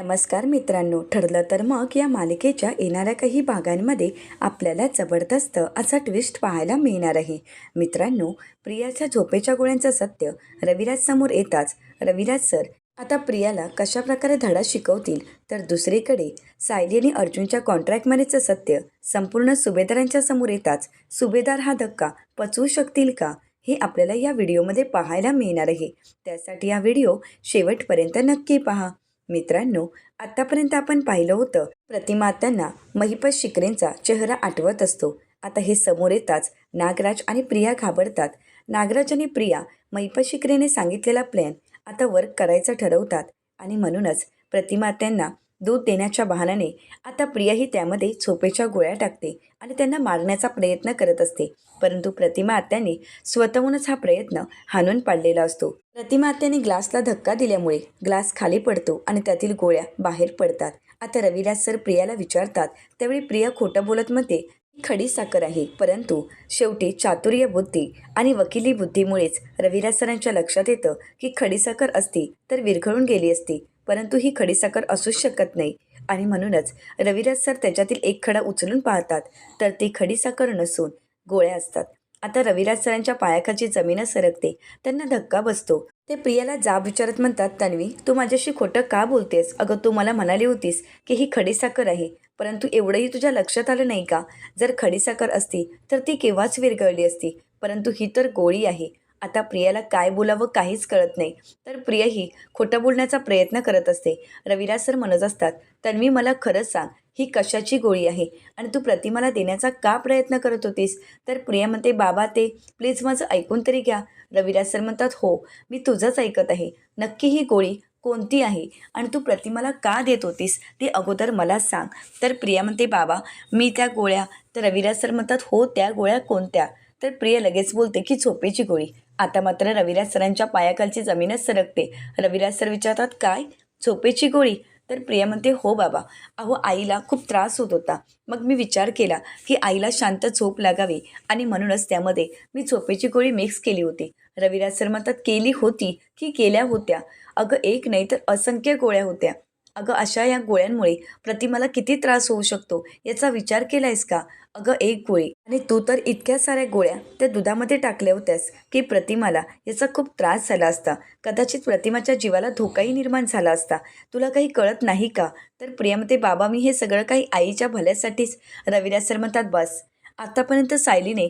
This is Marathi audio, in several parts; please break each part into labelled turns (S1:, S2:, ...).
S1: नमस्कार मित्रांनो ठरलं तर मग या मालिकेच्या येणाऱ्या काही भागांमध्ये आपल्याला जबरदस्त असा ट्विस्ट पाहायला मिळणार आहे. मित्रांनो प्रियाच्या झोपेच्या गोळ्यांचं सत्य रविराज समोर येताच. रविराज सर आता प्रियाला कशा प्रकारे धडा शिकवतील? तर दुसरीकडे सायली आणि अर्जुनच्या कॉन्ट्रॅक्टमध्येचं सत्य संपूर्ण सुभेदारांच्या समोर येताच. सुभेदार हा धक्का पचवू शकतील का? हे आपल्याला या व्हिडिओमध्ये पाहायला मिळणार आहे. त्यासाठी हा व्हिडिओ शेवटपर्यंत नक्की पहा. मित्रांनो आत्तापर्यंत आपण पाहिलं होतं प्रतिमातांना महिपत शिकरेंचा चेहरा आठवत असतो. आता हे समोर येताच नागराज आणि प्रिया घाबरतात. नागराज आणि प्रिया महिपत शिकरेने सांगितलेला प्लॅन आता वर्क करायचं ठरवतात आणि म्हणूनच प्रतिमात्यांना दूध देण्याच्या बहाण्याने आता प्रियाही त्यामध्ये झोपेच्या गोळ्या टाकते आणि त्यांना मारण्याचा प्रयत्न करत असते. परंतु प्रतिमा आत्याने स्वतःहूनच हा प्रयत्न हाणून पाडलेला असतो. प्रतिमा आत्याने ग्लासला धक्का दिल्यामुळे ग्लास खाली पडतो आणि त्यातील गोळ्या बाहेर पडतात. आता रविराज सर प्रियाला विचारतात त्यावेळी प्रिया खोटं बोलत म्हणते खडी साखर आहे परंतु शेवटी चातुर्य बुद्धी आणि वकिली बुद्धीमुळेच रविराज सरांच्या लक्षात येतं की खडीसाखर असती तर विरघळून गेली असती. परंतु ही खडीसाखर असूच शकत नाही. आणि म्हणूनच रविराज सर त्याच्यातील एक खडा उचलून पाहतात तर ती खडीसाखर नसून गोळ्या असतात. आता रविराज सरांच्या पायाखालची जमीनच सरकते त्यांना धक्का बसतो. ते प्रियाला जाब विचारत म्हणतात तन्वी तू माझ्याशी खोटं का बोलतेस? अगं तू मला म्हणाली होतीस की ही खडीसाखर आहे परंतु एवढंही तुझ्या लक्षात आलं नाही का? जर खडीसाखर असती तर ती केव्हाच विरघळली असती? परंतु ही तर गोळी आहे. आता प्रियाला काय बोलावं काहीच कळत नाही. तर प्रियाही खोटं बोलण्याचा प्रयत्न करत असते. रविराज सर म्हणत असतात तन्वी मला खरंच सांग ही कशाची गोळी आहे? आणि तू प्रतिमाला देण्याचा का प्रयत्न करत होतीस? तर प्रिया म्हणते बाबा ते प्लीज माझं ऐकून तरी घ्या. रविराज सर म्हणतात हो मी तुझंच ऐकत आहे. नक्की ही गोळी कोणती आहे? आणि तू प्रतिमाला का देत होतीस? ते अगोदर मला सांग. तर प्रिया म्हणते बाबा मी त्या गोळ्या तर रविराज सर म्हणतात हो त्या गोळ्या कोणत्या? तर प्रिया लगेच बोलते की झोपेची गोळी. आता मात्र रविराज सरांच्या पायाखालची जमीनच सरकते. रविराज सर विचारतात काय? झोपेची गोळी? तर प्रिया म्हणते हो बाबा. अहो आईला खूप त्रास होत होता. मग मी विचार केला की आईला शांत झोप लागावी आणि म्हणूनच त्यामध्ये मी झोपेची गोळी मिक्स केली होती. रविराज सर म्हणतात केली होती की केल्या होत्या? अगं एक नाही तर असंख्य गोळ्या होत्या. अगं अशा या गोळ्यांमुळे प्रतिमाला किती त्रास होऊ शकतो याचा विचार केला आहेस का? अगं एक गोळी. आणि तू तर इतक्या साऱ्या गोळ्या त्या दुधामध्ये टाकल्या होत्यास की प्रतिमाला याचा खूप त्रास झाला असता. कदाचित प्रतिमाच्या जीवाला धोकाही निर्माण झाला असता. तुला काही कळत नाही का? तर प्रियामते बाबा मी हे सगळं काही आईच्या भल्यासाठीच रविराज सर म्हणतात बस. आतापर्यंत सायलीने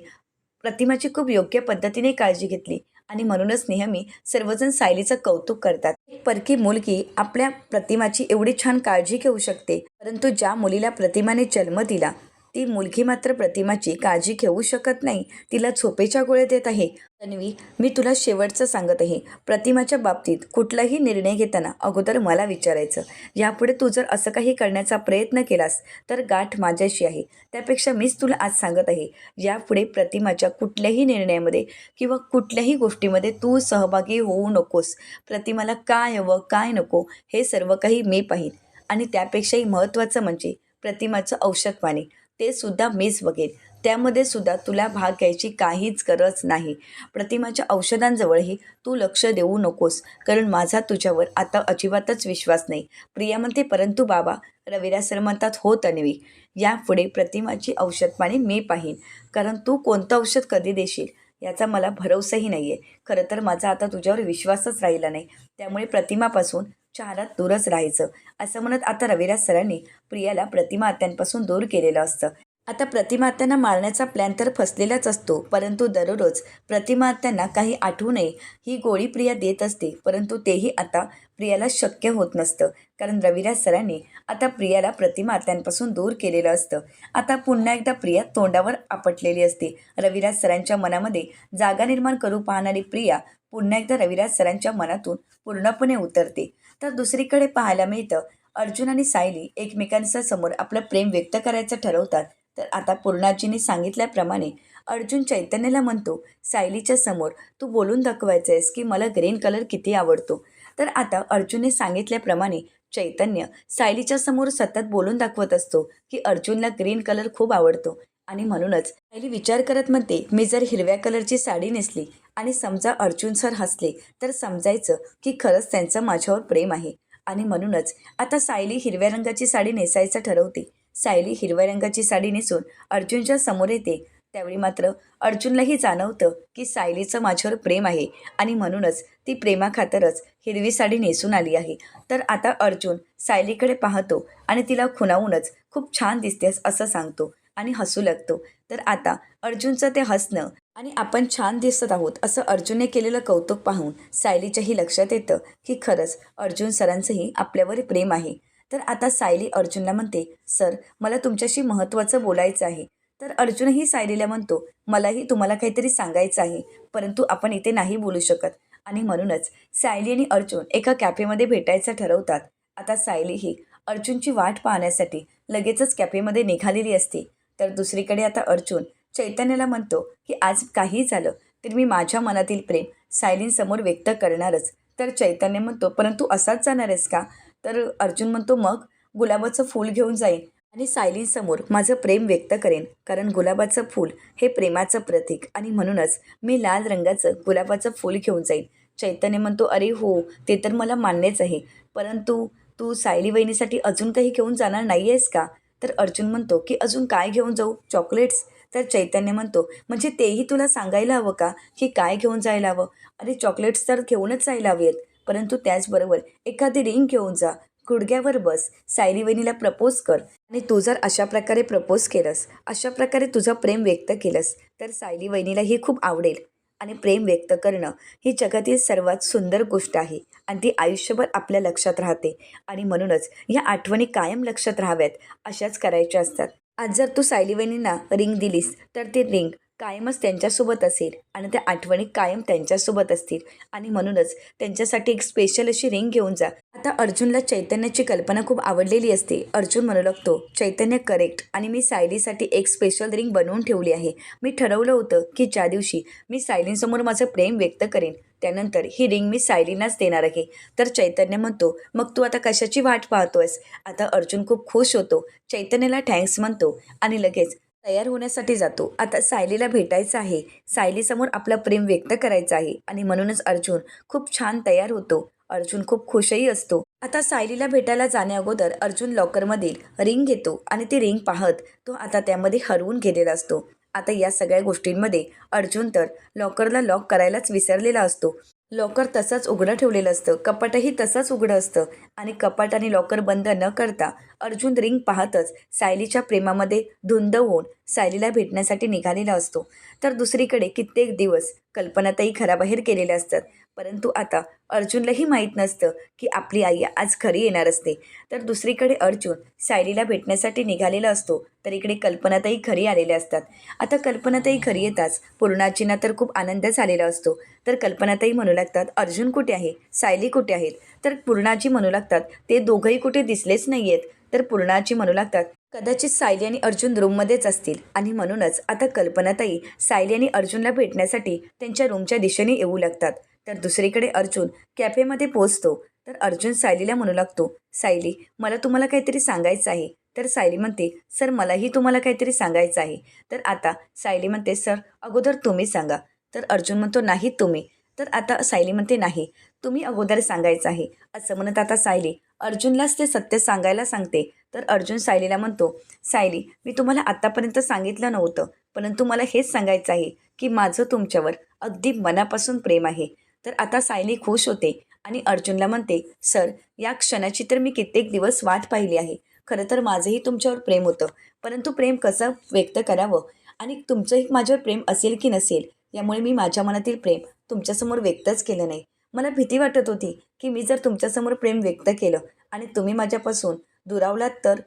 S1: प्रतिमाची खूप योग्य पद्धतीने काळजी घेतली. आणि म्हणूनच नेहमी सर्वजण सायलीचं कौतुक करतात. परकी मुलगी आपल्या प्रतिमाची एवढी छान काळजी घेऊ शकते परंतु ज्या मुलीला प्रतिमाने जन्म दिला ती मुलगी मात्र प्रतिमाची काळजी घेऊ शकत नाही. तिला झोपेच्या गोळ्या देत आहे. तन्वी मी तुला शेवटचं सांगत आहे. प्रतिमाच्या बाबतीत कुठलाही निर्णय घेताना अगोदर मला विचारायचं. यापुढे तू जर असं काही करण्याचा प्रयत्न केलास तर गाठ माझ्याशी आहे. त्यापेक्षा मीच तुला आज सांगत आहे. यापुढे प्रतिमाच्या कुठल्याही निर्णयामध्ये किंवा कुठल्याही गोष्टीमध्ये तू सहभागी होऊ नकोस. प्रतिमाला काय हवं काय नको हे सर्व काही मी पाहीन. आणि त्यापेक्षाही महत्त्वाचं म्हणजे प्रतिमाचं औषध पाणी. ते सुद्धा मीच बघेन त्यामध्ये सुद्धा तुला भाग घ्यायची काहीच गरज नाही. प्रतिमाच्या औषधांजवळही तू लक्ष देऊ नकोस कारण माझा तुझ्यावर आता अजिबातच विश्वास नाही. प्रिया म्हणते परंतु बाबा रविराज सर म्हणतात हो तन्वी यापुढे प्रतिमाची औषध पाणी मी पाहीन. कारण तू कोणतं औषध कधी देशील याचा मला भरवसाही नाही आहे खरं तर माझा आता तुझ्यावर विश्वासच राहिला नाही. त्यामुळे प्रतिमापासून चारात दूरच राहायचं. असं म्हणत आता रविराज सरांनी प्रियाला प्रतिमा आत्यांपासून दूर केलेलं असतं. आता प्रतिमा आत्यांना मारण्याचा प्लॅन तर फसलेलाच असतो परंतु दररोज प्रतिमा आत्यांना काही आठवू नये ही गोळी प्रिया देत असते परंतु तेही आता प्रियाला शक्य होत नसतं. कारण रविराज सरांनी आता प्रियाला प्रतिमा आत्यांपासून दूर केलेलं असतं. आता पुन्हा एकदा प्रिया तोंडावर आपटलेली असते. रविराज सरांच्या मनामध्ये जागा निर्माण करू पाहणारी प्रिया पुन्हा एकदा रविराज सरांच्या मनातून पूर्णपणे उतरते. तर दुसरीकडे पाहायला मिळतं अर्जुन आणि सायली एकमेकांच्या समोर आपलं प्रेम व्यक्त करायचं ठरवतात. तर आता पूर्णाजीने सांगितल्याप्रमाणे अर्जुन चैतन्याला म्हणतो सायलीच्या समोर तू बोलून दाखवायचं आहेस की मला ग्रीन कलर किती आवडतो. तर आता अर्जुनने सांगितल्याप्रमाणे चैतन्य सायलीच्या समोर सतत बोलून दाखवत असतो की अर्जुनला ग्रीन कलर खूप आवडतो. आणि म्हणूनच पहिली विचार करत म्हणते मी जर हिरव्या कलरची साडी नेसली आणि समजा अर्जुन सर हसले तर समजायचं की खरंच त्यांचं माझ्यावर प्रेम आहे. आणि म्हणूनच आता सायली हिरव्या रंगाची साडी नेसायचं ठरवते. सायली हिरव्या रंगाची साडी नेसून अर्जुनच्या समोर येते. त्यावेळी मात्र अर्जुनलाही जाणवतं की सायलीचं माझ्यावर प्रेम आहे आणि म्हणूनच ती प्रेमाखातरच हिरवी साडी नेसून आली आहे. तर आता अर्जुन सायलीकडे पाहतो आणि तिला खुणावूनच खूप छान दिसतेस असं सांगतो. आणि हसू लागतो. तर आता अर्जुनचं ते हसणं आणि आपण छान दिसत आहोत असं अर्जुनने केलेलं कौतुक पाहून सायलीच्याही लक्षात येतं की खरंच अर्जुन सरांचंही आपल्यावर प्रेम आहे. तर आता सायली अर्जुनला म्हणते सर मला तुमच्याशी महत्त्वाचं बोलायचं आहे. तर अर्जुनही सायलीला म्हणतो मलाही तुम्हाला काहीतरी सांगायचं आहे परंतु आपण इथे नाही बोलू शकत. आणि म्हणूनच सायली आणि अर्जुन एका कॅफेमध्ये भेटायचं ठरवतात. आता सायली ही अर्जुनची वाट पाहण्यासाठी लगेचच कॅफेमध्ये निघालेली असते. तर दुसरीकडे आता अर्जुन चैतन्याला म्हणतो की आज काही झालं तर मी माझ्या मनातील प्रेम सायलींसमोर व्यक्त करणारच. तर चैतन्य म्हणतो परंतु असाच जाणार आहेस का? तर अर्जुन म्हणतो मग गुलाबाचं फूल घेऊन जाईन आणि सायलींसमोर माझं प्रेम व्यक्त करेन. कारण गुलाबाचं फूल हे प्रेमाचं प्रतीक आणि म्हणूनच मी लाल रंगाचं गुलाबाचं फूल घेऊन जाईन. चैतन्य म्हणतो अरे हो ते तर मला मान्यच आहे. परंतु तू सायली वहिनीसाठी अजून काही घेऊन जाणार नाही आहेस का? तर अर्जुन म्हणतो की अजून काय घेऊन जाऊ? चॉकलेट्स? तर चैतन्य म्हणतो म्हणजे तेही तुला सांगायला हवं का? की काय घेऊन जायला हवं? अरे चॉकलेट्स तर घेऊनच जायला हवेत. परंतु त्याचबरोबर एखादी रिंग घेऊन जा. गुडघ्यावर बस. सायली वहिनीला प्रपोज कर. आणि तू जर अशा प्रकारे प्रपोज केलंस अशा प्रकारे तुझं प्रेम व्यक्त केलंस तर सायली वहिनीला ही खूप आवडेल. आणि प्रेम व्यक्त करणं ही जगातील सर्वात सुंदर गोष्ट आहे आणि ती आयुष्यभर आपल्या लक्षात राहते. आणि म्हणूनच ह्या आठवणी कायम लक्षात राहाव्यात अशाच करायच्या असतात. आज जर तू सायली रिंग दिलीस तर ती रिंग कायमच त्यांच्यासोबत असेल आणि त्या आठवणी कायम त्यांच्यासोबत असतील. आणि म्हणूनच त्यांच्यासाठी एक स्पेशल अशी रिंग घेऊन जा आता अर्जुनला चैतन्याची कल्पना खूप आवडलेली असते. अर्जुन म्हणू लागतो चैतन्य करेक्ट आणि मी सायलीसाठी एक स्पेशल रिंग बनवून ठेवली आहे. मी ठरवलं होतं की ज्या दिवशी मी सायलींसमोर माझं प्रेम व्यक्त करेन त्यानंतर ही रिंग मी सायलीनाच देणार आहे. तर चैतन्य म्हणतो मग तू आता कशाची वाट पाहतोयस? आता अर्जुन खूप खुश होतो. चैतन्याला थँक्स म्हणतो आणि लगेच तयार होण्यासाठी जातो. आता सायलीला भेटायचं आहे. सायलीसमोर आपलं प्रेम व्यक्त करायचं आहे आणि म्हणूनच अर्जुन खूप छान तयार होतो. अर्जुन खूप खुशही असतो. आता सायलीला भेटायला जाण्याअगोदर अर्जुन लॉकरमधील रिंग घेतो आणि ती रिंग पाहत तो आता त्यामध्ये हरवून गेलेला असतो. आता या सगळ्या गोष्टींमध्ये अर्जुन तर लॉकरला लॉक करायलाच विसरलेला असतो. लॉकर तसंच उघडं ठेवलेलं असतं. कपाटही तसंच उघडं असतं. आणि कपाट आणि लॉकर बंद न करता अर्जुन रिंग पाहतच सायलीच्या प्रेमामध्ये धुंद होऊन सायलीला भेटण्यासाठी निघालेला असतो. तर दुसरीकडे कित्येक दिवस कल्पनाताई घराबाहेर केलेल्या असतात. परंतु आता अर्जुनलाही माहीत नसतं की आपली आई आज घरी येणार असते. तर दुसरीकडे अर्जुन सायलीला भेटण्यासाठी निघालेला असतो तर इकडे कल्पनाताई घरी आलेल्या असतात. आता कल्पनाताई घरी येताच पूर्णाजींना तर खूप आनंद झालेला असतो. तर कल्पनाताई म्हणू लागतात अर्जुन कुठे आहे? सायली कुठे आहेत? तर पूर्णाजी म्हणू लागतात ते दोघंही कुठे दिसलेच नाही आहेत तर पूर्णाजी म्हणू लागतात कदाचित सायली आणि अर्जुन रूममध्येच असतील. आणि म्हणूनच आता कल्पनाताई सायली आणि अर्जुनला भेटण्यासाठी त्यांच्या रूमच्या दिशेने येऊ लागतात. तर दुसरीकडे अर्जुन कॅफेमध्ये पोहोचतो. तर अर्जुन सायलीला म्हणू लागतो सायली मला तुम्हाला काहीतरी सांगायचं आहे. तर सायली म्हणते सर मलाही तुम्हाला काहीतरी सांगायचं आहे. तर आता सायली म्हणते सर अगोदर तुम्ही सांगा. तर अर्जुन म्हणतो नाही तुम्ही. तर आता सायली म्हणते नाही तुम्ही अगोदर सांगायचं आहे. असं म्हणत आता सायली अर्जुनलाच ते सत्य सांगायला सांगते. तर अर्जुन सायलीला म्हणतो सायली मी तुम्हाला आत्तापर्यंत सांगितलं नव्हतं परंतु मला हेच सांगायचं आहे की माझं तुमच्यावर अगदी मनापासून प्रेम आहे. तर आता सायली खुश होते आणि अर्जुनला म्हणते सर या क्षणाची तर मी कित्येक दिवस वाट पाहिली आहे. खरं तर माझंही तुमच्यावर प्रेम होतं. परंतु प्रेम कसं व्यक्त करावं? आणि तुमचंही माझ्यावर प्रेम असेल की नसेल यामुळे मी माझ्या मनातील प्रेम तुमच्यासमोर व्यक्तच केलं नाही. मला भीती वाटत होती की मी जर तुमच्यासमोर प्रेम व्यक्त केलं आणि तुम्ही माझ्यापासून दुरावलात तर?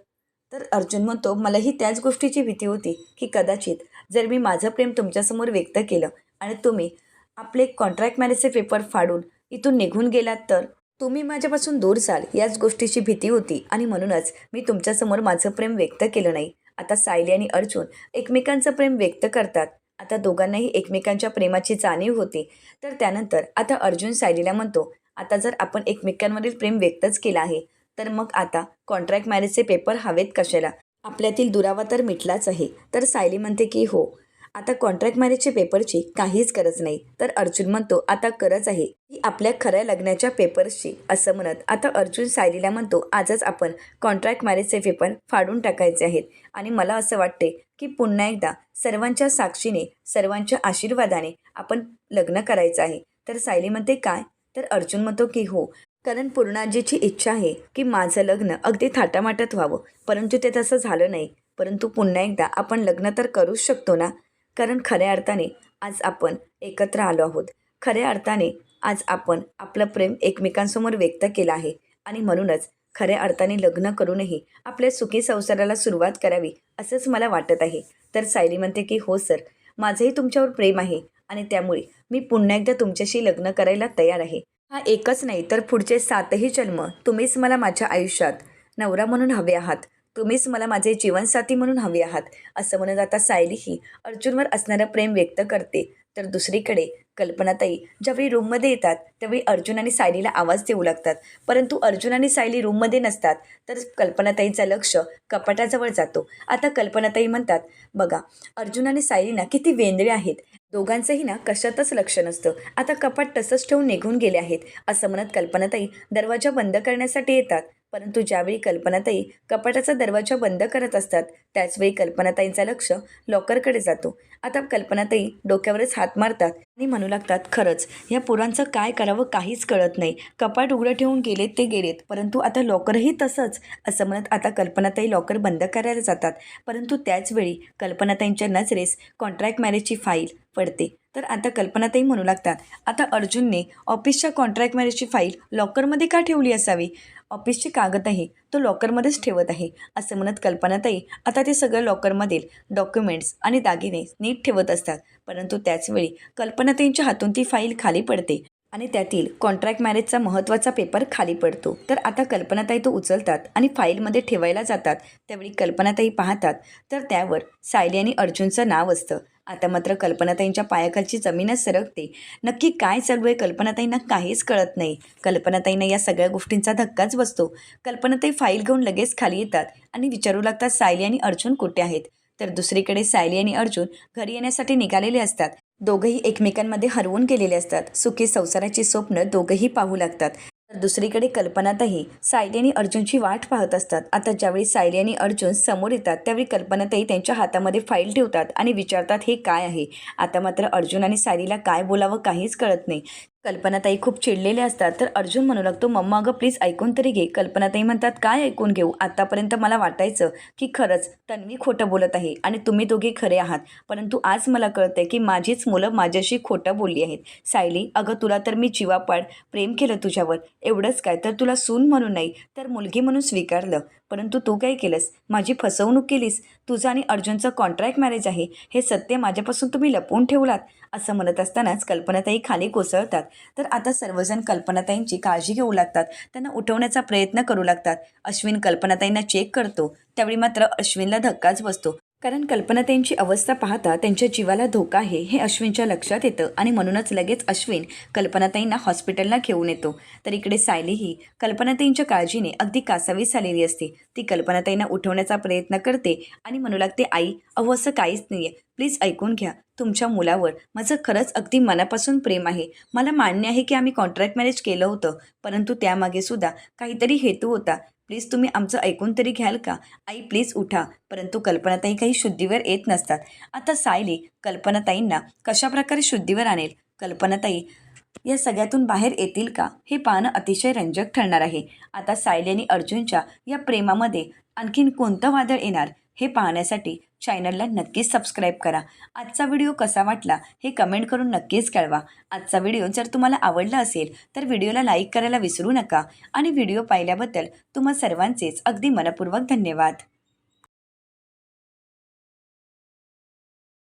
S1: तर अर्जुन म्हणतो मलाही त्याच गोष्टीची भीती होती की कदाचित जर मी माझं प्रेम तुमच्यासमोर व्यक्त केलं आणि तुम्ही आपले कॉन्ट्रॅक्ट मॅरेजचे पेपर फाडून इथून निघून गेलात तर? तुम्ही माझ्यापासून दूर जाल याच गोष्टीची भीती होती आणि म्हणूनच मी तुमच्यासमोर माझं प्रेम व्यक्त केलं नाही. आता सायली आणि अर्जुन एकमेकांचं प्रेम व्यक्त करतात. आता दोघांनाही एकमेकांच्या प्रेमाची जाणीव होती. तर त्यानंतर आता अर्जुन सायलीला म्हणतो आता जर आपण एकमेकांवरील प्रेम व्यक्तच केलं आहे तर मग आता कॉन्ट्रॅक्ट मॅरेजचे पेपर हवेत कशाला? आपल्यातील दुरावा तर मिटलाच आहे. तर सायली म्हणते की हो आता कॉन्ट्रॅक्ट मॅरेजच्या पेपरची काहीच गरज नाही. तर अर्जुन म्हणतो आता गरज आहे ही आपल्या खऱ्या लग्नाच्या पेपर्सची असं म्हणत. आता अर्जुन सायलीला म्हणतो आजच आपण कॉन्ट्रॅक्ट मॅरेजचे पेपर फाडून टाकायचे आहेत. आणि मला असं वाटते की पुन्हा एकदा सर्वांच्या साक्षीने सर्वांच्या आशीर्वादाने आपण लग्न करायचं आहे. तर सायली म्हणते काय? तर अर्जुन म्हणतो की हो कारण पूर्णाजीची इच्छा आहे की माझं लग्न अगदी थाटामाटात व्हावं. परंतु ते तसं झालं नाही. परंतु पुन्हा एकदा आपण लग्न तर करूच शकतो ना? कारण खऱ्या अर्थाने आज आपण एकत्र आलो आहोत. खऱ्या अर्थाने आज आपण आपलं प्रेम एकमेकांसमोर व्यक्त केलं आहे. आणि म्हणूनच खऱ्या अर्थाने लग्न करूनही आपल्या सुखी संसाराला सुरुवात करावी असंच मला वाटत आहे. तर सायली म्हणते की हो सर. माझंही तुमच्यावर प्रेम आहे आणि त्यामुळे मी पुन्हा एकदा तुमच्याशी लग्न करायला तयार आहे. हा एकच नाही तर पुढचे सातही जन्म तुम्हीच मला माझ्या आयुष्यात नवरा म्हणून हवे आहात. तुम्हीच मला माझे जीवनसाथी म्हणून हवे आहात असं म्हणत आता सायली ही अर्जुनवर असणारं प्रेम व्यक्त करते. तर दुसरीकडे कल्पनाताई ज्यावेळी रूममध्ये येतात त्यावेळी अर्जुन आणि सायलीला आवाज देऊ लागतात. परंतु अर्जुन आणि सायली रूममध्ये नसतात तर कल्पनाताईचं लक्ष कपाटाजवळ जातो. आता कल्पनाताई म्हणतात बघा अर्जुन आणि सायली ना किती वेंदळे आहेत. दोघांचंही ना कशातच लक्ष नसतं. आता कपाट तसंच ठेवून निघून गेले आहेत असं म्हणत कल्पनाताई दरवाजा बंद करण्यासाठी येतात. परंतु ज्यावेळी कल्पनाताई कपाटाचा दरवाजा बंद करत असतात त्याचवेळी कल्पनाताईंचा लक्ष लॉकरकडे जातो. आता कल्पनाताई डोक्यावरच हात मारतात आणि म्हणू लागतात खरंच या पोरांचं काय करावं काहीच कळत नाही. कपाट उघडं ठेवून गेलेत ते गेलेत परंतु आता लॉकरही तसंच. असं म्हणत आता कल्पनाताई लॉकर बंद करायला जातात. परंतु त्याचवेळी कल्पनाताईंच्या नजरेस कॉन्ट्रॅक्ट मॅरेजची फाईल पडते. तर आता कल्पनाताई म्हणू लागतात आता अर्जुनने ऑफिसच्या कॉन्ट्रॅक्ट मॅरेजची फाईल लॉकरमध्ये का ठेवली असावी? ऑफिसची कागद आहे तो लॉकरमध्येच ठेवत आहे असं म्हणत कल्पनाताई आता ते सगळं लॉकरमधील डॉक्युमेंट्स आणि दागिने नीट ठेवत असतात. परंतु त्याचवेळी कल्पनाताईंच्या हातून ती फाईल खाली पडते आणि त्यातील कॉन्ट्रॅक्ट मॅरेजचा महत्त्वाचा पेपर खाली पडतो. तर आता कल्पनाताई तो उचलतात आणि फाईलमध्ये ठेवायला जातात. त्यावेळी कल्पनाताई पाहतात तर त्यावर सायली आणि अर्जुनचं नाव असतं. आता मात्र कल्पनाताईंच्या पायाखालची जमीनच सरकते. नक्की काय चालू आहे कल्पनाताईंना काहीच कळत नाही. कल्पनाताईंना या सगळ्या गोष्टींचा धक्काच बसतो. कल्पनाताई फाईल घेऊन लगेच खाली येतात आणि विचारू लागतात सायली आणि अर्जुन कुठे आहेत? तर दुसरीकडे सायली आणि अर्जुन घरी येण्यासाठी निघालेले असतात. दोघंही एकमेकांमध्ये हरवून गेलेले असतात. सुखी संसाराची स्वप्न दोघंही पाहू लागतात. दुसरीकडे कल्पनाताई सायली आणि अर्जुनची वाट पाहत असतात. आता ज्यावेळी सायली आणि अर्जुन समोर येतात त्यावेळी कल्पनाताई त्यांच्या हातामध्ये फाईल ठेवतात आणि विचारतात हे काय आहे? आता मात्र अर्जुन आणि सायलीला काय बोलावं काहीच कळत नाही. कल्पनाताई खूप चिडलेले असतात. तर अर्जुन म्हणू लागतो मम्मा अगं प्लीज ऐकून तरी घे. कल्पनाताई म्हणतात काय ऐकून घेऊ? आत्तापर्यंत मला वाटायचं की खरंच तन्वी खोटं बोलत आहे आणि तुम्ही दोघे खरे आहात. परंतु आज मला कळतंय की माझीच मुलं माझ्याशी खोटं बोलली आहेत. सायली अगं तुला तर मी जीवापाड प्रेम केलं तुझ्यावर. एवढंच काय? तर तुला सून म्हणून नाही तर मुलगी म्हणून स्वीकारलं. परंतु तू काय केलंस? माझी फसवणूक केलीस? तुझं आणि अर्जुनचं कॉन्ट्रॅक्ट मॅरेज आहे. हे सत्य माझ्यापासून तुम्ही लपवून ठेवलात? असं म्हणत असतानाच कल्पनाताई खाली कोसळतात. तर आता सर्वजण कल्पनाताईंची काळजी घेऊ लागतात. त्यांना उठवण्याचा प्रयत्न करू लागतात. अश्विन कल्पनाताईंना चेक करतो. त्यावेळी मात्र अश्विनला धक्काच बसतो. कारण कल्पनाताईंची अवस्था पाहता त्यांच्या जीवाला धोका आहे हे अश्विनच्या लक्षात येतं आणि म्हणूनच लगेच अश्विन कल्पनाताईंना हॉस्पिटलला घेऊन येतो. तर इकडे सायलीही कल्पनाताईंच्या काळजीने अगदी कासावीस झालेली असते. ती कल्पनाताईंना उठवण्याचा प्रयत्न करते आणि म्हणू लागते आई अहो असं काहीच नाही आहे प्लीज ऐकून घ्या. तुमच्या मुलावर माझं खरंच अगदी मनापासून प्रेम आहे. मला मान्य आहे की आम्ही कॉन्ट्रॅक्ट मॅरेज केलं होतं परंतु त्यामागे सुद्धा काहीतरी हेतू होता. प्लीज तुम्ही आमचं ऐकून तरी घ्याल का? आई प्लीज उठा. परंतु कल्पनाताई काही शुद्धीवर येत नसतात. आता सायली कल्पनाताईंना कशाप्रकारे शुद्धीवर आणेल? कल्पनाताई या सगळ्यातून बाहेर येतील का? हे पाहणं अतिशय रंजक ठरणार आहे. आता सायली आणि अर्जुनच्या या प्रेमामध्ये आणखीन कोणतं वादळ येणार? हे पाहण्यासाठी चॅनलला नक्कीच सबस्क्राईब करा. आजचा व्हिडिओ कसा वाटला हे कमेंट करून नक्कीच कळवा. आजचा व्हिडिओ जर तुम्हाला आवडला असेल तर व्हिडिओला लाईक करायला विसरू नका आणि व्हिडिओ पाहिल्याबद्दल तुम्हा सर्वांचेच अगदी मनपूर्वक धन्यवाद.